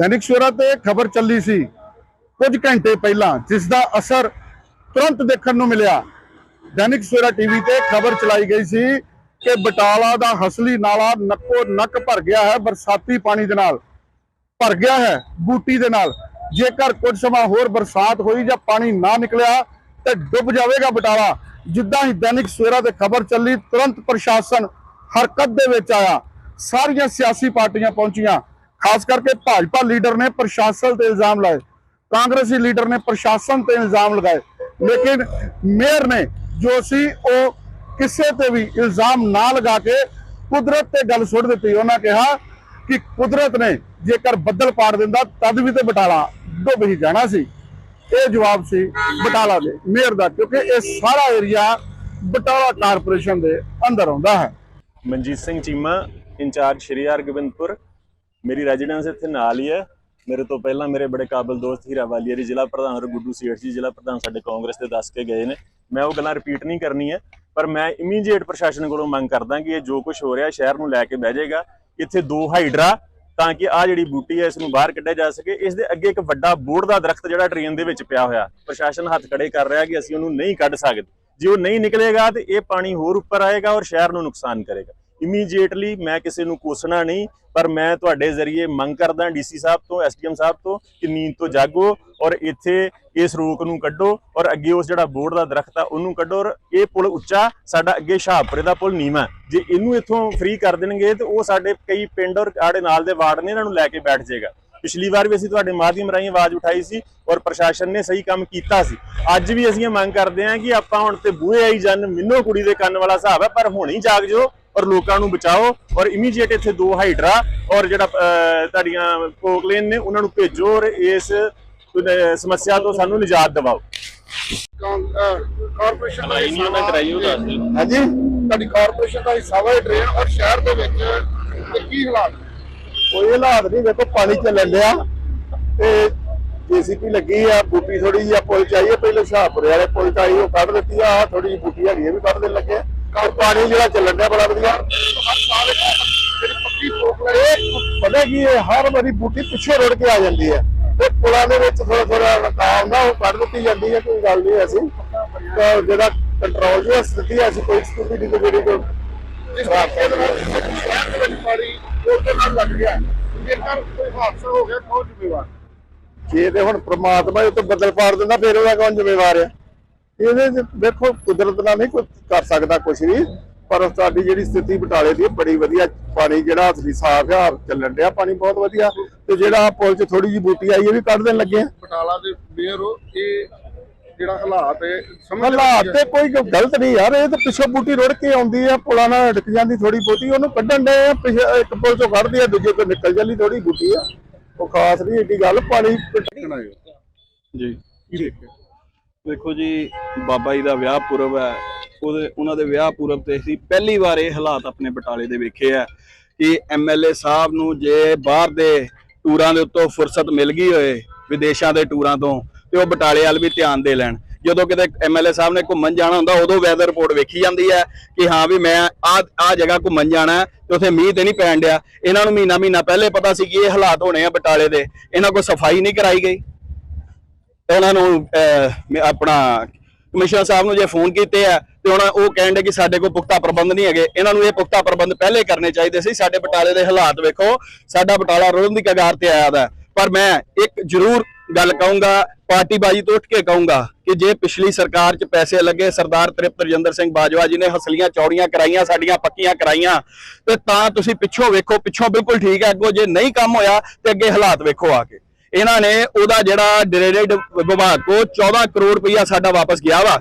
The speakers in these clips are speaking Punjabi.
ਦੈਨਿਕ ਸਵੇਰਾ ਤੇ ਖਬਰ ਚੱਲੀ ਸੀ, ਕੁਝ ਘੰਟੇ ਪਹਿਲਾਂ ਜਿਸ ਦਾ ਅਸਰ ਤੁਰੰਤ ਦੇਖਣ ਨੂੰ ਮਿਲਿਆ। ਦੈਨਿਕ ਸਵੇਰਾ ਟੀਵੀ ਤੇ ਖਬਰ ਚਲਾਈ ਗਈ ਸੀ ਕਿ ਬਟਾਲਾ ਦਾ ਹਸਲੀ ਨਾਲਾ ਨੱਕੋ ਨੱਕ ਭਰ ਗਿਆ ਹੈ, ਬਰਸਾਤੀ ਪਾਣੀ ਦੇ ਨਾਲ। ਭਰ ਗਿਆ ਹੈ, ਬੂਟੀ ਦੇ ਨਾਲ। ਜੇਕਰ ਕੁਝ ਸਮਾਂ ਹੋਰ ਬਰਸਾਤ ਹੋਈ ਜਾਂ ਪਾਣੀ ਨਾ ਨਿਕਲਿਆ, ਤੇ ਡੁੱਬ ਜਾਵੇਗਾ ਬਟਾਲਾ। ਜਿੱਦਾਂ ਹੀ ਦੈਨਿਕ ਸਵੇਰਾ ਤੇ ਖਬਰ ਚੱਲੀ, ਤੁਰੰਤ ਪ੍ਰਸ਼ਾਸਨ ਹਰਕਤ ਦੇ ਵਿੱਚ ਆਇਆ। ਸਾਰੀਆਂ ਸਿਆਸੀ ਪਾਰਟੀਆਂ ਪਹੁੰਚੀਆਂ। ਖਾਸ ਕਰਕੇ ਭਾਜਪਾ ਲੀਡਰ ਨੇ ਪ੍ਰਸ਼ਾਸਨ ਤੇ ਇਲਜ਼ਾਮ ਲਾਏ। ਕਾਂਗਰਸੀ ਲੀਡਰ ਨੇ ਪ੍ਰਸ਼ਾਸਨ ਤੇ ਇਲਜ਼ਾਮ ਲਗਾਏ। ਲੇਕਿਨ ਮੇਅਰ ਨੇ ਜੋ ਸੀ, ਉਹ ਕਿਸੇ ਤੇ ਵੀ ਇਲਜ਼ਾਮ ਨਾ ਲਗਾ ਕੇ ਕੁਦਰਤ ਤੇ ਗੱਲ ਸੁੱਟ ਦਿੱਤੀ। ਉਹਨਾਂ ਕਿਹਾ ਕਿ ਕੁਦਰਤ ਨੇ ਜੇਕਰ ਬੱਦਲ ਪਾੜ ਦਿੰਦਾ, ਤਦ ਵੀ ਤੇ ਬਟਾਲਾ ਡੁੱਬ ਹੀ ਜਾਣਾ ਸੀ। ਇਹ ਜਵਾਬ ਸੀ ਬਟਾਲਾ ਦੇ ਮੇਅਰ ਦਾ, ਕਿਉਂਕਿ ਇਹ ਸਾਰਾ ਏਰੀਆ ਬਟਾਲਾ ਕਾਰਪੋਰੇਸ਼ਨ ਦੇ ਅੰਦਰ ਆਉਂਦਾ ਹੈ। ਮਨਜੀਤ ਸਿੰਘ ਚੀਮਾ, ਇੰਚਾਰਜ ਸ਼੍ਰੀ ਹਰਗੋਬਿੰਦਪੁਰ। ਮੇਰੀ ਰੈਜ਼ੀਡੈਂਸ ਇੱਥੇ ਨਾਲ ਹੀ ਹੈ। ਮੇਰੇ ਤੋਂ ਪਹਿਲਾਂ ਮੇਰੇ ਬੜੇ ਕਾਬਲ ਦੋਸਤ ਹੀਰਾ ਵਾਲੀਆ ਜੀ, ਜ਼ਿਲ੍ਹਾ ਪ੍ਰਧਾਨ ਔਰ ਗੁੱਡੂ ਸੇਠ ਜੀ, ਜ਼ਿਲ੍ਹਾ ਪ੍ਰਧਾਨ ਸਾਡੇ ਕਾਂਗਰਸ ਦੇ ਦੱਸ ਕੇ ਗਏ ਨੇ। ਮੈਂ ਉਹ ਗੱਲਾਂ ਰਿਪੀਟ ਨਹੀਂ ਕਰਨੀ ਹੈ ਪਰ ਮੈਂ ਇਮੀਡੀਏਟ ਪ੍ਰਸ਼ਾਸਨ ਕੋਲੋਂ ਮੰਗ ਕਰਦਾ ਕਿ ਇਹ ਜੋ ਕੁਝ ਹੋ ਰਿਹਾ, ਸ਼ਹਿਰ ਨੂੰ ਲੈ ਕੇ ਬਹਿ ਜਾਏਗਾ। ਇੱਥੇ ਦੋ ਹਾਈਡਰਾ ਤਾਂ ਕਿ ਆ ਜਿਹੜੀ ਬੂਟੀ ਹੈ ਇਸ ਨੂੰ ਬਾਹਰ ਕੱਢਿਆ ਜਾ ਸਕੇ। ਇਸ ਦੇ ਅੱਗੇ ਇੱਕ ਵੱਡਾ ਬੋਰਡ ਦਾ ਦਰਖਤ ਜਿਹੜਾ ਟ੍ਰੇਨ ਦੇ ਵਿੱਚ ਪਿਆ ਹੋਇਆ। ਪ੍ਰਸ਼ਾਸਨ ਹੱਥ ਖੜੇ ਕਰ ਰਿਹਾ ਕਿ ਅਸੀਂ ਉਹਨੂੰ ਨਹੀਂ ਕੱਢ ਸਕਦੇ। ਜੇ ਉਹ ਨਹੀਂ ਨਿਕਲੇਗਾ ਤੇ ਇਹ ਪਾਣੀ ਹੋਰ ਉੱਪਰ ਆਏਗਾ ਔਰ ਸ਼ਹਿਰ ਨੂੰ ਨੁਕਸਾਨ ਕਰੇਗਾ। ਇਮੀਡੀਏਟਲੀ ਮੈਂ ਕਿਸੇ ਨੂੰ ਕੋਸਣਾ ਨਹੀਂ, ਪਰ ਮੈਂ ਤੁਹਾਡੇ ਜ਼ਰੀਏ ਮੰਗ ਕਰਦਾ ਡੀਸੀ ਸਾਹਿਬ ਤੋਂ, ਐਸਡੀਐਮ ਸਾਹਿਬ ਤੋਂ ਕਿ ਨੀਂਦ ਤੋਂ ਜਾਗੋ ਔਰ ਇੱਥੇ ਇਸ ਰੋਕ ਨੂੰ ਕੱਢੋ ਔਰ ਅੱਗੇ ਉਸ ਜਿਹੜਾ ਬੋਰਡ ਦਾ ਦਰਖਤ ਆ ਉਹਨੂੰ ਕੱਢੋ ਔਰ ਇਹ ਪੁਲ ਉੱਚਾ, ਸਾਡਾ ਅੱਗੇ ਸ਼ਾਹਪੁਰੇ ਦਾ ਪੁਲ ਨੀਵਾਂ। ਜੇ ਇਹਨੂੰ ਇੱਥੋਂ ਫ੍ਰੀ ਕਰ ਦੇਣਗੇ ਤੇ ਉਹ ਸਾਡੇ ਕਈ ਪਿੰਡ ਔਰ ਆੜੇ ਨਾਲ ਦੇ ਵਾਰਡ ਨੇ ਇਹਨਾਂ ਨੂੰ ਲੈ ਕੇ ਬੈਠ ਜਾਏਗਾ। ਪਿਛਲੀ ਵਾਰ ਵੀ ਅਸੀਂ ਤੁਹਾਡੇ ਮਾਧਿਅਮ ਰਾਹੀਂ ਆਵਾਜ਼ ਉਠਾਈ ਸੀ ਔਰ ਪ੍ਰਸ਼ਾਸਨ ਨੇ ਸਹੀ ਕੰਮ ਕੀਤਾ ਸੀ। ਅੱਜ ਵੀ ਅਸੀਂ ਇਹ ਮੰਗ ਕਰਦੇ ਹਾਂ ਕਿ ਆਪਾਂ ਹੁਣ ਤੇ ਬੂਹੇ ਆਈ ਜਨ ਮਿੰਨੋ ਕੁੜੀ ਦੇ ਕੰਨ ਵਾਲਾ ਹਿਸਾਬ ਹੈ, ਪਰ ਹੁਣ ਹੀ ਜਾਗ ਜੋ ਔਰ ਲੋਕਾਂ ਨੂੰ ਬਚਾਓ ਔਰ ਇਮੀਡੀਏਟ ਇੱਥੇ ਦੋ ਹਾਈਡਰਾ ਔਰ ਜਿਹੜਾ ਤੁਹਾਡੀਆਂ ਪੋਕਲੇਨ ਨੇ ਉਹਨਾਂ ਨੂੰ ਭੇਜੋ ਔਰ ਇਸ ਸਮੱਸਿਆ ਤੋਂ ਸਾਨੂੰ ਨਿਜਾਤ ਦਿਵਾਓ। ਕਾਰਪੋਰੇਸ਼ਨ ਦਾ ਨਹੀਂ ਉਹਨਾਂ ਕਰਾਈ ਉਹ ਦੱਸ ਦਿਓ। ਹਾਂਜੀ? ਤੁਹਾਡੀ ਕਾਰਪੋਰੇਸ਼ਨ ਦਾ ਹਿੱਸਾ ਵਾ ਇਹ ਡਰੇਨ ਔਰ ਸ਼ਹਿਰ ਦੇ ਵਿੱਚ ਤੇ ਕੀ ਹਾਲਾਤ? ਕੋਈ ਹਾਲਾਤ ਨਹੀਂ ਦੇਖੋ ਪਾਣੀ ਚੱਲਣ ਡਿਆ ਤੇ ਜੀਸੀਪੀ ਲੱਗੀ ਆ ਬੂਟੀ ਥੋੜੀ ਜਿਹੀ ਆ ਪੁਲ ਚਾਹੀਏ ਪਹਿਲੇ ਸ਼ਾਹਪੁਰੇ ਵਾਲੇ ਪੁਲ ਚਾਹੀ ਉਹ ਕੱਢ ਦਿੱਤੀ ਆ ਥੋੜੀ ਜਿਹੀ ਬੂਟੀ ਹੈਗੀ ਇਹ ਵੀ ਕੱਢ ਦੇਣ ਲੱਗੇ ਆ। ਪਾਣੀ ਜਿਹੜਾ ਚੱਲਣ ਡਿਆ ਬੜਾ ਵਧੀਆ। ਜਿਹੜੀ ਪੱਕੀ ਪਤਾ ਕੀ ਹੈ ਹਰ ਵਾਰੀ ਬੂਟੀ ਪਿੱਛੇ ਰੁੜ ਕੇ ਆ ਜਾਂਦੀ ਹੈ। ਤੇ ਪੁਲਾਂ ਦੇ ਵਿੱਚ ਥੋੜਾ ਥੋੜਾ ਰਕਾਮ ਨਾ ਉਹ ਕੱਢ ਦਿੱਤੀ ਜਾਂਦੀ ਹੈ ਕੋਈ ਗੱਲ ਨਹੀਂ ਐਸੀ ਤਾਂ ਜਿਹੜਾ ਕੰਟਰੋਲ ਦੀ ਸਥਿਤੀ ਹੈ ਅਸੀਂ ਕੋਈ ਸਥਿਤੀ ਨਹੀਂ ਜਿਹੜੀ ਕੋਈ ਦੇ ਨਾਲ ਦੇ ਲੱਗ ਗਿਆ। ਜੇਕਰ ਕੋਈ ਹਾਦਸਾ ਹੋ ਗਿਆ ਕੌਣ ਜ਼ਿੰਮੇਵਾਰ? ਜੇ ਤੇ ਹੁਣ ਪ੍ਰਮਾਤਮਾ ਇਹ ਤੋਂ ਬੱਦਲ ਪਾੜ ਦਿੰਦਾ ਫਿਰ ਉਹਦਾ ਕੌਣ ਜ਼ਿੰਮੇਵਾਰ ਆ ਇਹਦੇ 'ਚ ਦੇਖੋ ਕੁਦਰਤ ਨਾਲ ਨਹੀਂ ਕੋਈ ਕਰ ਸਕਦਾ ਕੁਝ ਵੀ ਪਰ ਸਾਡੀ ਜਿਹੜੀ ਸਥਿਤੀ ਬਟਾਲੇ ਦੀ ਬੜੀ ਵਧੀਆ ਪਾਣੀ ਜਿਹੜਾ ਅਸਲੀ ਸਾਫ਼ ਆ ਚੱਲਣ ਡਿਆ ਪਾਣੀ ਬਹੁਤ ਵਧੀਆ। ਤੇ ਜਿਹੜਾ ਪੁਲ 'ਚ ਥੋੜੀ ਜਿਹੀ ਬੂਟੀ ਆਈ ਇਹ ਵੀ ਕੱਢ ਦੇਣ ਲੱਗੇ ਆ। ਬਟਾਲਾ ਦੇ ਮੇਅਰ ਇਹ ਜਿਹੜਾ ਹਾਲਾਤ ਹੈ ਸਮਝ ਹਾਲਾਤ ਤੇ ਕੋਈ ਗਲਤ ਨਹੀਂ ਯਾਰ ਇਹ ਤਾਂ ਪਿੱਛੋਂ ਬੂਟੀ ਰੁੜ ਕੇ ਆਉਂਦੀ ਆ ਪੁਲਾਂ ਨਾਲ ਅਟਕ ਜਾਂਦੀ ਥੋੜੀ ਬੂਟੀ ਉਹਨੂੰ ਕੱਢਣ ਦੇ ਆ ਪਿੱਛੇ ਇੱਕ ਪੁਲ ਚੋਂ ਕੱਢਦੀ ਆ ਦੂਜੇ ਤੋਂ ਨਿਕਲ ਜਾਂਦੀ ਥੋੜੀ ਬੂਟੀ ਆ। ਉਹ ਖਾਸ ਨਹੀਂ ਏਡੀ ਗੱਲ ਪਾਣੀ ਜੀ। ਦੇਖੋ ਜੀ, ਬਾਬਾ ਜੀ ਦਾ ਵਿਆਹ ਪੁਰਬ ਹੈ। ਉਹਦੇ, ਉਹਨਾਂ ਦੇ ਵਿਆਹ ਪੁਰਬ ਤੇ ਅਸੀਂ ਪਹਿਲੀ ਵਾਰ ਇਹ ਹਾਲਾਤ ਆਪਣੇ ਬਟਾਲੇ ਦੇ ਵੇਖੇ ਆ ਕਿ ਐਮਐਲਏ ਸਾਹਿਬ ਨੂੰ ਜੇ ਬਾਹਰ ਦੇ ਟੂਰਾਂ ਦੇ ਉੱਤੋਂ ਫੁਰਸਤ ਮਿਲ ਗਈ ਹੋਏ, ਵਿਦੇਸ਼ਾਂ ਦੇ ਟੂਰਾਂ ਤੋਂ, ਤੇ ਉਹ ਬਟਾਲੇ ਵੱਲ ਵੀ ਧਿਆਨ ਦੇ ਲੈਣ। ਜਦੋਂ ਕਿਤੇ ਐਮਐਲਏ ਸਾਹਿਬ ਨੇ ਘੁੰਮਣ ਜਾਣਾ ਹੁੰਦਾ, ਉਦੋਂ ਵੈਦਰ ਰਿਪੋਰਟ ਵੇਖੀ ਜਾਂਦੀ ਹੈ ਕਿ ਹਾਂ ਵੀ ਮੈਂ ਆ ਆ ਜਗ੍ਹਾ ਘੁੰਮਣ ਜਾਣਾ ਹੈ ਤੇ ਉੱਥੇ ਮੀਂਹ ਤੇ ਨਹੀਂ ਪੈਣ ਡਿਆ। ਇਹਨਾਂ ਨੂੰ ਮਹੀਨਾ ਮਹੀਨਾ ਪਹਿਲੇ ਪਤਾ ਸੀ ਕਿ ਇਹ ਹਾਲਾਤ ਹੋਣੇ ਆ ਬਟਾਲੇ ਦੇ। ਇਹਨਾਂ ਕੋਲ ਸਫ਼ਾਈ ਨਹੀਂ ਕਰਾਈ ਗਈ। ਤੇ ਉਹਨਾਂ ਨੂੰ ਅਹ, ਆਪਣਾ ਕਮਿਸ਼ਨਰ ਸਾਹਿਬ ਨੂੰ ਜੇ ਫੋਨ ਕੀਤੇ ਆ ਤੇ ਉਹਨਾਂ ਉਹ ਕਹਿੰਦੇ ਕਿ ਸਾਡੇ ਕੋਲ ਪੁਖਤਾ ਪ੍ਰਬੰਧ ਨਹੀਂ ਹੈਗੇ। ਇਹਨਾਂ ਨੂੰ ਇਹ ਪੁਖਤਾ ਪ੍ਰਬੰਧ ਪਹਿਲੇ ਕਰਨੇ ਚਾਹੀਦੇ ਸੀ। ਸਾਡੇ ਬਟਾਲੇ ਦੇ ਹਾਲਾਤ ਵੇਖੋ ਸਾਡਾ ਬਟਾਲਾ ਰੋਣ ਦੀ ਕਗਾਰ ਤੇ ਆਇਆ ਦਾ। ਪਰ ਮੈਂ ਇੱਕ ਜ਼ਰੂਰ ਗੱਲ ਕਹੂੰਗਾ ਪਾਰਟੀ ਬਾਜੀ ਤੋਂ ਉੱਠ ਕੇ ਕਹੂੰਗਾ ਕਿ ਜੇ ਪਿਛਲੀ ਸਰਕਾਰ 'ਚ ਪੈਸੇ ਲੱਗੇ ਸਰਦਾਰ ਤ੍ਰਿਪਤ ਰਜਿੰਦਰ ਸਿੰਘ ਬਾਜਵਾ ਜੀ ਨੇ ਹਸਲੀਆਂ ਚੌੜੀਆਂ ਕਰਾਈਆਂ ਸਾਡੀਆਂ ਪੱਕੀਆਂ ਕਰਾਈਆਂ ਤੇ ਤਾਂ ਤੁਸੀਂ ਪਿੱਛੋਂ ਵੇਖੋ ਪਿੱਛੋਂ ਬਿਲਕੁਲ ਠੀਕ ਹੈ। ਅੱਗੋਂ ਜੇ ਨਹੀਂ ਕੰਮ ਹੋਇਆ ਤੇ ਅੱਗੇ ਹਾਲਾਤ ਵੇਖੋ ਆ ਕੇ। ਇਹਨਾਂ ਨੇ ਉਹਦਾ ਜਿਹੜਾ ਡਰੇਨੇਜ ਵਿਭਾਗ ਕੋ 14 ਕਰੋੜ ਰੁਪਇਆ ਸਾਡਾ ਵਾਪਸ ਗਿਆ ਵਾ।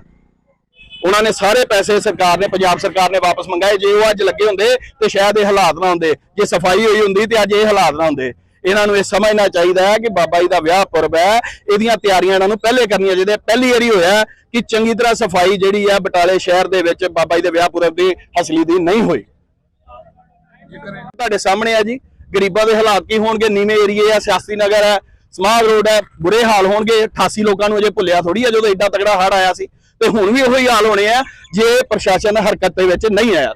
ਉਹਨਾਂ ਨੇ ਸਾਰੇ ਪੈਸੇ ਸਰਕਾਰ ਨੇ, ਪੰਜਾਬ ਸਰਕਾਰ ਨੇ ਵਾਪਸ ਮੰਗਾਏ। ਜੇ ਉਹ ਅੱਜ ਲੱਗੇ ਹੁੰਦੇ ਤੇ ਸ਼ਾਇਦ ਇਹ ਹਾਲਾਤ ਨਾ ਹੁੰਦੇ। ਜੇ ਸਫ਼ਾਈ ਹੋਈ ਹੁੰਦੀ ਤੇ ਅੱਜ ਇਹ ਹਾਲਾਤ ਨਾ ਹੁੰਦੇ। ਇਹਨਾਂ ਨੂੰ ਇਹ ਸਮਝਣਾ ਚਾਹੀਦਾ ਹੈ ਕਿ ਬਾਬਾ ਜੀ ਦਾ ਵਿਆਹ ਪੁਰਬ ਹੈ। ਇਹਦੀਆਂ ਤਿਆਰੀਆਂ ਇਹਨਾਂ ਨੂੰ ਪਹਿਲੇ ਕਰਨੀਆਂ ਚਾਹੀਦੀਆਂ। ਪਹਿਲੀ ਵਾਰੀ ਹੋਇਆ ਕਿ ਚੰਗੀ ਤਰ੍ਹਾਂ ਸਫ਼ਾਈ ਜਿਹੜੀ ਹੈ ਬਟਾਲੇ ਸ਼ਹਿਰ ਦੇ ਵਿੱਚ ਬਾਬਾ ਜੀ ਦੇ ਵਿਆਹ ਪੁਰਬ ਦੀ ਅਸਲੀ ਦੀ ਨਹੀਂ ਹੋਈ। ਤੁਹਾਡੇ ਸਾਹਮਣੇ ਆ ਜੀ। ਗਰੀਬਾਂ ਦੇ ਹਾਲਾਤ ਕੀ ਹੋਣਗੇ? ਨੀਵੇਂ ਏਰੀਏ ਆ, ਸਿਆਸੀ ਨਗਰ ਹੈ ਸਮਾਧ ਰੋਡ ਹੈ, ਬੁਰੇ ਹਾਲ ਹੋਣਗੇ 88 ਲੋਕਾਂ ਨੂੰ ਅਜੇ ਭੁੱਲਿਆ ਥੋੜੀ ਆ ਜਦੋਂ ਐਡਾ ਤਗੜਾ ਹੜ ਆਇਆ ਸੀ, ਤੇ ਹੁਣ ਵੀ ਉਹੀ ਹਾਲ ਹੋਣੇ ਆ, ਜੇ ਪ੍ਰਸ਼ਾਸਨ ਹਰਕਤ ਦੇ ਵਿੱਚ ਨਹੀਂ ਆਇਆ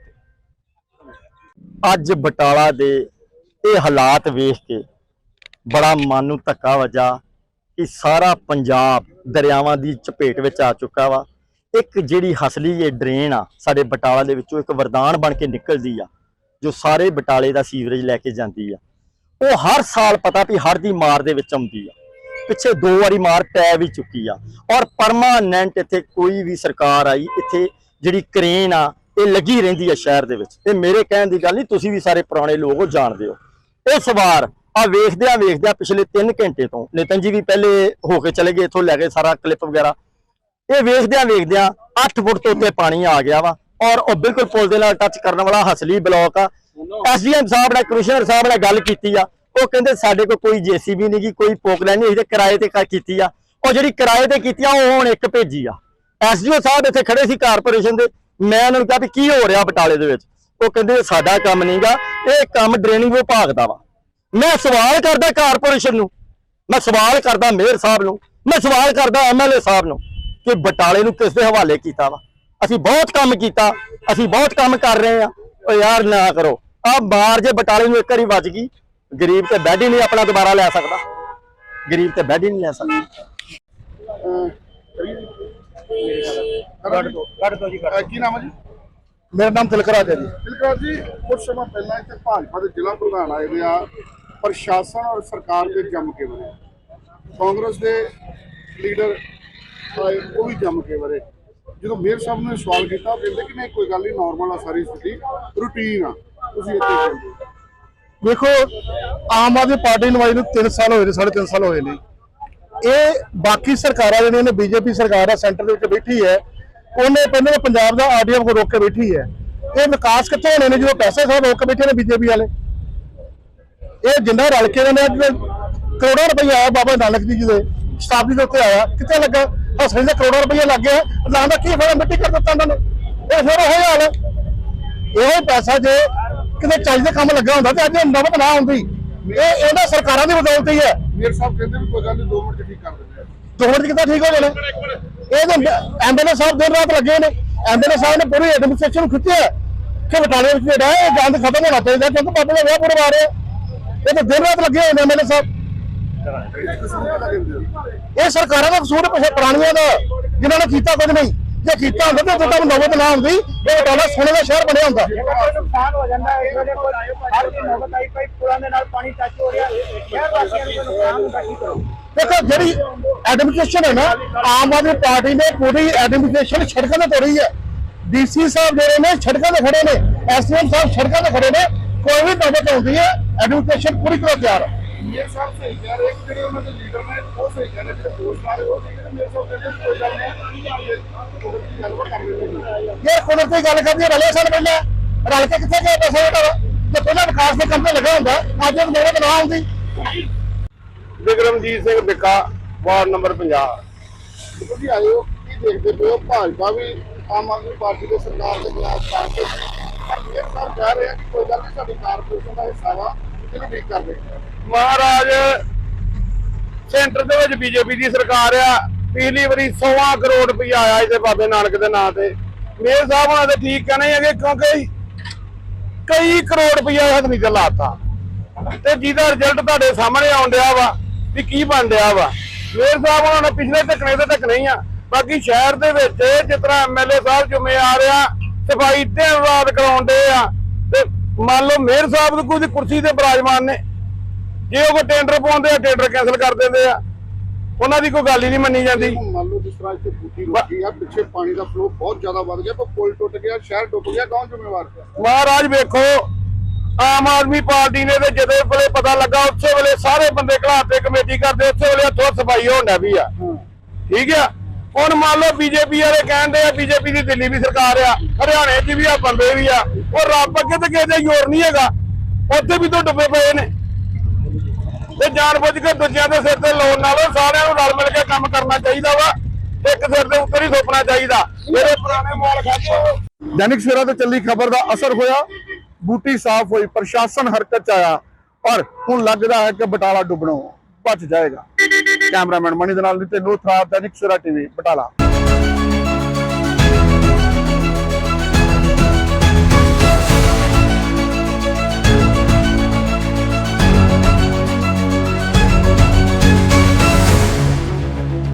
ਅੱਜ ਬਟਾਲਾ ਦੇ ਇਹ ਹਾਲਾਤ ਵੇਖ ਕੇ ਬੜਾ ਮਨ ਨੂੰ ਧੱਕਾ ਵੱਜਾ ਕਿ ਸਾਰਾ ਪੰਜਾਬ ਦਰਿਆਵਾਂ ਦੀ ਚਪੇਟ ਵਿੱਚ ਆ ਚੁੱਕਾ ਵਾ। ਇੱਕ ਜਿਹੜੀ ਹਸਲੀ ਇਹ ਡਰੇਨ ਆ, ਸਾਡੇ ਬਟਾਲਾ ਦੇ ਵਿੱਚੋਂ ਇੱਕ ਵਰਦਾਨ ਬਣ ਕੇ ਨਿਕਲਦੀ ਆ, ਜੋ ਸਾਰੇ ਬਟਾਲੇ ਦਾ ਸੀਵਰੇਜ ਲੈ ਕੇ ਜਾਂਦੀ ਆ। ਉਹ ਹਰ ਸਾਲ ਪਤਾ ਵੀ ਹੜ੍ਹ ਦੀ ਮਾਰ ਦੇ ਵਿੱਚ ਆਉਂਦੀ ਆ। ਪਿੱਛੇ ਦੋ ਵਾਰੀ ਮਾਰ ਪੈ ਵੀ ਚੁੱਕੀ ਆ। ਔਰ ਪਰਮਾਨੈਂਟ ਇੱਥੇ ਕੋਈ ਵੀ ਸਰਕਾਰ ਆਈ, ਇੱਥੇ ਜਿਹੜੀ ਕ੍ਰੇਨ ਆ, ਇਹ ਲੱਗੀ ਰਹਿੰਦੀ ਆ ਸ਼ਹਿਰ ਦੇ ਵਿੱਚ। ਤੇ ਮੇਰੇ ਕਹਿਣ ਦੀ ਗੱਲ ਨਹੀਂ, ਤੁਸੀਂ ਵੀ ਸਾਰੇ ਪੁਰਾਣੇ ਲੋਕ ਹੋ ਜਾਣਦੇ ਹੋ। ਇਸ ਵਾਰ ਆ ਵੇਖਦਿਆਂ ਵੇਖਦਿਆਂ ਪਿਛਲੇ 3 ਘੰਟੇ ਤੋਂ, ਨਿਤਨ ਜੀ ਵੀ ਪਹਿਲੇ ਹੋ ਕੇ ਚਲੇ ਗਏ, ਇੱਥੋਂ ਲੈ ਕੇ ਸਾਰਾ ਕਲਿੱਪ ਵਗੈਰਾ। ਇਹ ਵੇਖਦਿਆਂ ਵੇਖਦਿਆਂ 8 ਫੁੱਟ ਤੋਂ ਉੱਤੇ ਪਾਣੀ ਆ ਗਿਆ ਵਾ। ਔਰ ਉਹ ਬਿਲਕੁਲ ਪੁਲ ਦੇ ਨਾਲ ਟੱਚ ਕਰਨ ਵਾਲਾ ਹਸਲੀ ਬਲਾਕ ਆ। ਐਸਡੀਐਮ ਸਾਹਿਬ ਨੇ ਕਮਿਸ਼ਨਰ ਸਾਹਿਬ ਨੇ ਗੱਲ ਕੀਤੀ ਆ। ਉਹ ਕਹਿੰਦੇ ਸਾਡੇ ਕੋਲ ਕੋਈ ਜੀਸੀਬੀ ਨਹੀਂ ਗੀ, ਕੋਈ ਪੋਕਲੈਨ ਨਹੀਂ ਅਸੀਂ ਕਿਰਾਏ ਤੇ ਕੀਤੀ ਆ। ਉਹ ਜਿਹੜੀ ਕਿਰਾਏ ਤੇ ਕੀਤੀ ਆ, ਉਹ ਹੁਣ ਇੱਕ ਭੇਜੀ ਆ। ਐਸਡੀਓ ਸਾਹਿਬ ਇੱਥੇ ਖੜੇ ਸੀ ਕਾਰਪੋਰੇਸ਼ਨ ਦੇ। ਮੈਂ ਉਹਨਾਂ ਨੂੰ ਕਿਹਾ ਵੀ ਕੀ ਹੋ ਰਿਹਾ ਬਟਾਲੇ ਦੇ ਵਿੱਚ? ਉਹ ਕਹਿੰਦੇ ਸਾਡਾ ਕੰਮ ਨਹੀਂਗਾ ਇਹ ਕੰਮ ਡਰੇਨਿੰਗ ਵਿਭਾਗ ਦਾ ਵਾ। ਮੈਂ ਸਵਾਲ ਕਰਦਾ ਕਾਰਪੋਰੇਸ਼ਨ ਨੂੰ। ਮੈਂ ਸਵਾਲ ਕਰਦਾ ਮੇਅਰ ਸਾਹਿਬ ਨੂੰ। ਮੈਂ ਸਵਾਲ ਕਰਦਾ ਐਮਐਲਏ ਸਾਹਿਬ ਨੂੰ ਕਿ ਬਟਾਲੇ ਨੂੰ ਕਿਸ ਦੇ ਹਵਾਲੇ ਕੀਤਾ ਵਾ? ਅਸੀਂ ਬਹੁਤ ਕੰਮ ਕੀਤਾ, ਅਸੀਂ ਬਹੁਤ ਕੰਮ ਕਰ ਰਹੇ ਆ। ਓ ਯਾਰ ਨਾ ਕਰੋ। ਆ ਬਾਹਰ ਜੇ ਬਟਾਲੇ ਨੂੰ ਇੱਕ ਵਾਰੀ ਵੱਜ ਗਈ ਗਰੀਬ ਤੇ ਬੈੱਡ ਹੀ ਨਹੀਂ ਆਪਣਾ ਦੁਬਾਰਾ ਲੈ ਸਕਦਾ। ਗਰੀਬ ਤੇ ਬੈੱਡ ਹੀ ਨਹੀਂ ਲੈ ਸਕਦਾ। ਕੱਢ ਦੋ ਕੱਢ ਦੋ ਜੀ ਕੀ ਨਾਮ ਹੈ ਜੀ? ਮੇਰਾ ਨਾਮ ਤਿਲਕਰਾਜ ਹੈ ਜੀ। ਬਿਲਕੁਲ ਜੀ ਕੁਝ ਸਮਾਂ ਪਹਿਲਾਂ ਇੱਥੇ ਭਾਜਪਾ ਦੇ ਜ਼ਿਲ੍ਹਾ ਪ੍ਰਧਾਨ ਆਏ ਹੋਏ ਆ। ਪ੍ਰਸ਼ਾਸਨ ਔਰ ਸਰਕਾਰ ਦੇ ਜੰਮ ਕੇ ਬਣੇ ਕਾਂਗਰਸ ਦੇ ਲੀਡਰ ਆਏ ਉਹ ਵੀ ਜੰਮ ਕੇ ਬਣੇ ਜਦੋਂ ਮੇਅਰ ਸਾਹਿਬ ਨੇ ਸਵਾਲ ਕੀਤਾ ਉਹ ਕਹਿੰਦੇ ਕਿ ਨਹੀਂ ਕੋਈ ਗੱਲ ਨਹੀਂ ਨਾਰਮਲ ਆ ਸਾਰੀ ਸਥਿਤੀ ਰੂਟੀਨ ਆ। ਤੁਸੀਂ ਇੱਥੇ ਕਹਿੰਦੇ ਵੇਖੋ ਆਮ ਆਦਮੀ ਪਾਰਟੀ ਨੂੰ ਆਈ ਨੂੰ 3 ਸਾਲ ਹੋਏ ਨੇ 3.5 ਸਾਲ ਹੋਏ ਨੇ। ਇਹ ਬਾਕੀ ਸਰਕਾਰਾਂ ਜਿਹੜੀਆਂ ਨੇ, ਬੀਜੇਪੀ ਸਰਕਾਰ ਆ, ਸੈਂਟਰ ਦੇ ਵਿੱਚ ਬੈਠੀ ਹੈ। ਉਹਨੇ ਪਹਿਲਾਂ ਤਾਂ ਪੰਜਾਬ ਦਾ ਆਰਡੀਐਫ ਕੋ ਰੋਕ ਕੇ ਬੈਠੀ ਹੈ। ਇਹ ਵਿਕਾਸ ਕਿੱਥੋਂ ਹੋਣੇ ਨੇ, ਜਦੋਂ ਪੈਸੇ ਸਭ ਰੋਕ ਕੇ ਬੈਠੇ ਨੇ ਬੀਜੇਪੀ ਵਾਲੇ? ਇਹ ਜਿੰਨਾ ਰਲ ਕੇ ਨੇ ਅੱਜ ਕਰੋੜਾਂ ਰੁਪਈਆ ਆਇਆ ਬਾਬਾ ਨਾਨਕ ਜੀ ਦੇ ਸ਼ਤਾਬਦੀ ਦੇ ਉੱਤੇ ਆਇਆ। ਕਿੱਥੇ ਲੱਗਾ? ਹਸਰੇ ਦੇ ਕਰੋੜਾਂ ਰੁਪਈਆ ਲੱਗ ਗਿਆ। ਲਾਂ ਦਾ ਕੀ ਫਾਇਦਾ ਮਿੱਟੀ ਕਰ ਦਿੱਤਾ ਉਹਨਾਂ ਨੇ। ਇਹ ਫਿਰ ਉਹ ਹਾਲ ਹੈ। ਇਹੋ ਹੀ ਪੈਸਾ ਜੇ ਕਿਤੇ ਚੱਜ ਦੇ ਕੰਮ ਲੱਗਾ ਹੁੰਦਾ ਤੇ ਅੱਜ ਇਹ ਨਵਤ ਨਾ ਹੁੰਦੀ। ਇਹ ਇਹਨਾਂ ਸਰਕਾਰਾਂ ਦੀ ਬਦੌਲਤ ਹੀ ਹੈ। ਮੇਅਰ ਸਾਹਿਬ ਕਹਿੰਦੇ ਵੀ ਕੋਈ ਗੱਲ ਨਹੀਂ 2 ਮਿੰਟ 'ਚ ਠੀਕ ਕਰ ਦਿੰਦੇ ਆ। ਦੋ ਮਿੰਟ ਕਿੱਦਾਂ ਠੀਕ ਹੋ ਜਾਣਾ? ਇਹ ਤਾਂ ਐਮਐਲਏ ਸਾਹਿਬ ਦਿਨ ਰਾਤ ਲੱਗੇ ਨੇ। ਐਮਐਲਏ ਸਾਹਿਬ ਨੇ ਪੂਰੀ ਐਡਮਿਨਿਸਟ੍ਰੇਸ਼ਨ ਖਿੱਚਿਆ ਕਿ ਬਟਾਲੇ ਵਿੱਚ ਜਿਹੜਾ ਇਹ ਗੰਦ ਖਤਮ ਹੋਣਾ ਚਾਹੀਦਾ ਕਿਉਂਕਿ ਬਾਬੇ ਦਾ ਵਿਆਹ ਪੂਰਾ ਰਿਹਾ ਇਹ ਤਾਂ ਦਿਨ ਰਾਤ ਲੱਗੇ ਹੋਏ ਨੇ ਐਮਐਲਏ ਸਾਹਿਬ। ਇਹ ਸਰਕਾਰਾਂ ਦਾ ਕਸੂਰ ਪਿਛੇ ਪੁਰਾਣੀਆਂ ਦਾ। ਜਿਨ੍ਹਾਂ ਨੇ ਕੀਤਾ ਕੁਝ ਨਹੀਂ। ਜੇ ਕੀਤਾ ਹੁੰਦਾ ਤਾਂ ਜਦੋਂ ਨੌਬਤ ਨਾ ਹੁੰਦੀ ਇਹ ਬਟਾਲਾ ਸੋਨੇ ਦਾ ਸ਼ਹਿਰ ਬਣਿਆ ਹੁੰਦਾ। ਕੋਈ ਨੁਕਸਾਨ ਹੋ ਜਾਂਦਾ ਹੈ। ਇਸ ਵੇਲੇ ਕੋਈ ਹਰ ਦੀ ਨੌਬਤ ਆਈ ਪਈ ਪੁਲਾਂ ਦੇ ਨਾਲ ਪਾਣੀ ਟੱਚ ਹੋ ਰਿਹਾ। ਸ਼ਹਿਰ ਵਾਸੀਆਂ ਨੂੰ ਕੋਈ ਨੁਕਸਾਨ ਹੁੰਦਾ ਕੀ ਕਰੋ ਦੇਖੋ ਜਿਹੜੀ ਐਡਮਿਨਿਸਟ੍ਰੇਸ਼ਨ ਹੈ ਨਾ ਆਮ ਆਦਮੀ ਪਾਰਟੀ ਨੇ ਪੂਰੀ ਐਡਮਿਨਿਸਟ੍ਰੇਸ਼ਨ ਸੜਕਾਂ ਤੇ ਤੋੜੀ ਹੈ। ਡੀਸੀ ਸਾਹਿਬ ਜਿਹੜੇ ਨੇ ਸੜਕਾਂ ਤੇ ਖੜੇ ਨੇ। ਐਸਐਮ ਸਾਹਿਬ ਸੜਕਾਂ ਤੇ ਖੜੇ ਨੇ। ਕੋਈ ਵੀ ਨੌਬਤ ਆਉਂਦੀ ਹੈ ਐਡਮਿਨਿਸਟ੍ਰੇਸ਼ਨ ਪੂਰੀ ਤਰ੍ਹਾਂ ਤਿਆਰ। ਹੈ ਮੇਅਰ ਸਾਹਿਬ ਸਹੀ ਕਹਿ ਰਹੇ ਕਿ ਜਿਹੜੇ ਉਹਨਾਂ ਦੇ ਲੀਡਰ ਨੇ ਉਹ ਸਹੀ ਕਹਿ ਰਹੇ ਜਿਹੜੇ ਦੋਸਤ ਆ ਰਹੇ ਉਹ ਰਹੇ ਮੇਅਰ ਸਾਹਿਬ ਕਹਿੰਦੇ ਕੋਈ ਗੱਲ ਨਹੀਂ ਉਹ ਗੱਲਬਾਤ ਕਰ ਲੈਂਦੇ ਇਹ ਕੁਦਰਤੀ ਗੱਲ ਕਰਦੀ ਰਲੇ ਸਾਲ ਪਹਿਲਾਂ। ਰਲ ਕੇ ਕਿੱਥੇ ਗਏ ਪੈਸੇ ਜਿਹੜਾ ਜੇ ਪਹਿਲਾਂ ਵਿਕਾਸ ਦੇ ਕੰਮ ਤੇ ਲੱਗਾ ਹੁੰਦਾ ਅੱਜ ਇਹ ਨੌਬਤ ਨਾ ਆਉਂਦੀ ਵਿਕਰਮਜੀਤ ਸਿੰਘ ਬਿੱਕਾ ਵਾਰਡ ਨੰਬਰ 50 ਤੁਸੀਂ ਆਏ ਹੋ ਕੀ ਦੇਖਦੇ ਪਏ ਹੋ? ਭਾਜਪਾ ਵੀ ਆਮ ਆਦਮੀ ਪਾਰਟੀ ਦੇ ਸਰਕਾਰ ਦੇ ਖਿਲਾਫ ਇਹ ਸਭ ਕਹਿ ਰਹੇ ਕਿ ਕੋਈ ਗੱਲ ਨਹੀਂ ਸਾਡੀ ਕਾਰਪੋਰੇਸ਼ਨ ਦਾ ਹਿੱਸਾ ਵਾ। ਠੀਕ ਮਹਾਰਾਜ ਸੈਂਟਰ ਦੇ ਵਿੱਚ ਬੀਜੇਪੀ ਦੀ ਸਰਕਾਰ ਆ। ਪਿਛਲੀ ਵਾਰੀ 100 ਕਰੋੜ ਰੁਪਇਆ ਆਇਆ ਇਹਦੇ ਬਾਬੇ ਨਾਨਕ ਦੇ ਨਾਂ ਤੇ। ਮੇਰ ਸਾਹਿਬ ਉਹਨਾਂ ਦੇ ਠੀਕ ਕਹਿਣੇ ਹੈਗੇ ਕਿਉਂਕਿ ਕਈ ਕਰੋੜ ਰੁਪਇਆ ਹੱਥ ਨਹੀਂ ਲਾਤਾ। ਤੇ ਜਿਹਦਾ ਰਿਜ਼ਲਟ ਤੁਹਾਡੇ ਸਾਹਮਣੇ ਆਉਣ ਡਿਆ ਵਾ, ਵੀ ਕੀ ਬਣ ਡਿਆ ਵਾ। ਮੇਰ ਸਾਹਿਬ ਉਹਨਾਂ ਨੇ ਪਿਛਲੇ ਢੱਕਣੇ ਤੇ ਢੱਕਣੇ ਹੀ ਆ। ਬਾਕੀ ਸ਼ਹਿਰ ਦੇ ਵਿੱਚ ਜਿਸ ਤਰ੍ਹਾਂ ਐਮਐਲਏ ਸਾਹਿਬ ਜ਼ਿੰਮੇਵਾਰ ਆ ਸਫ਼ਾਈ ਤੇ ਵਿਵਾਦ ਕਰਾਉਂਦੇ ਆ। ਮੰਨ ਲਓ ਮੇਅਰ ਸਾਹਿਬ ਦੀ ਕੋਈ ਕੁਰਸੀ ਤੇ ਬਰਾਜਮਾਨ ਨੇ। ਜੇ ਉਹ ਕੋਈ ਟੈਂਡਰ ਪਾਉਂਦੇ ਆ ਟੈਂਡਰ ਕੈਨਸਲ ਕਰ ਦਿੰਦੇ ਆ। ਉਹਨਾਂ ਦੀ ਕੋਈ ਗੱਲ ਹੀ ਨਹੀਂ ਮੰਨੀ ਜਾਂਦੀ। ਮੰਨ ਲਓ ਜਿਸ ਤਰ੍ਹਾਂ ਇੱਥੇ ਬੂਟੀ ਰੁਕੀ ਆ ਪਿੱਛੇ ਪਾਣੀ ਦਾ ਫਲੋ ਬਹੁਤ ਜ਼ਿਆਦਾ ਵੱਧ ਗਿਆ ਪਰ ਪੁਲ ਟੁੱਟ ਗਿਆ ਸ਼ਹਿਰ ਡੁੱਬ ਗਿਆ ਕੌਣ ਜ਼ਿੰਮੇਵਾਰ ਹੈ ਮਹਾਰਾਜ ਵੇਖੋ ਆਮ ਆਦਮੀ ਪਾਰਟੀ ਨੇ ਤੇ ਜਦੋਂ ਵੇਲੇ ਪਤਾ ਲੱਗਾ ਉਸੇ ਵੇਲੇ ਸਾਰੇ ਬੰਦੇ ਘਲਾਤੇ ਕਮੇਟੀ ਕਰਦੇ ਉਸੇ ਵੇਲੇ ਹੱਥੋਂ ਸਫ਼ਾਈ ਹੋਣ ਵੀ ਆ। ਠੀਕ ਆ? ਹੁਣ ਮੰਨ ਲਓ ਬੀਜੇਪੀ ਵਾਲੇ ਕਹਿੰਦੇ ਆ ਬੀਜੇਪੀ ਦੀ ਦਿੱਲੀ ਵੀ ਸਰਕਾਰ ਆ ਹਰਿਆਣੇ 'ਚ ਵੀ ਆ ਬੰਦੇ ਵੀ ਆ। ਉਹ ਰੱਬ ਅੱਗੇ ਤੇ ਕਿਸੇ ਦੇ ਜ਼ੋਰ ਨਹੀਂ ਹੈਗਾ। ਉੱਥੇ ਵੀ ਤਾਂ ਡੁੱਬੇ ਪਏ ਨੇ। ਤੇ ਜਾਣ ਬੁੱਝ ਕੇ ਦੂਜਿਆਂ ਦੇ ਸਿਰ ਤੇ ਲਾਉਣ ਨਾਲੋਂ ਸਾਰਿਆਂ ਨੂੰ ਰਲ ਮਿਲ ਕੇ ਕੰਮ ਕਰਨਾ ਚਾਹੀਦਾ ਵਾ। ਇੱਕ ਸਿਰ ਦੇ ਉੱਤੇ ਹੀ ਥੋਪਣਾ ਚਾਹੀਦਾ। ਜਿਹੜੇ ਪੁਰਾਣੇ ਮਾਲ ਖਾਦੇ ਦੈਨਿਕ ਸਵੇਰਾ ਤੇ ਚੱਲੀ ਖਬਰ ਦਾ ਅਸਰ ਹੋਇਆ। ਬੂਟੀ ਸਾਫ਼ ਹੋਈ, ਪ੍ਰਸ਼ਾਸਨ ਹਰਕਤ ਚ ਆਇਆ। ਪਰ ਹੁਣ ਲੱਗਦਾ ਹੈ ਕਿ ਬਟਾਲਾ ਡੁੱਬਣੋਂ ਬਚ ਜਾਏਗਾ। ਕੈਮਰਾਮੈਨ ਮਣੀ ਦੇ ਨਾਲ ਨਿਤੇ ਲੋਥਰਾ ਦੈਨਿਕ ਸਵੇਰਾ ਟੀਵੀ, ਬਟਾਲਾ।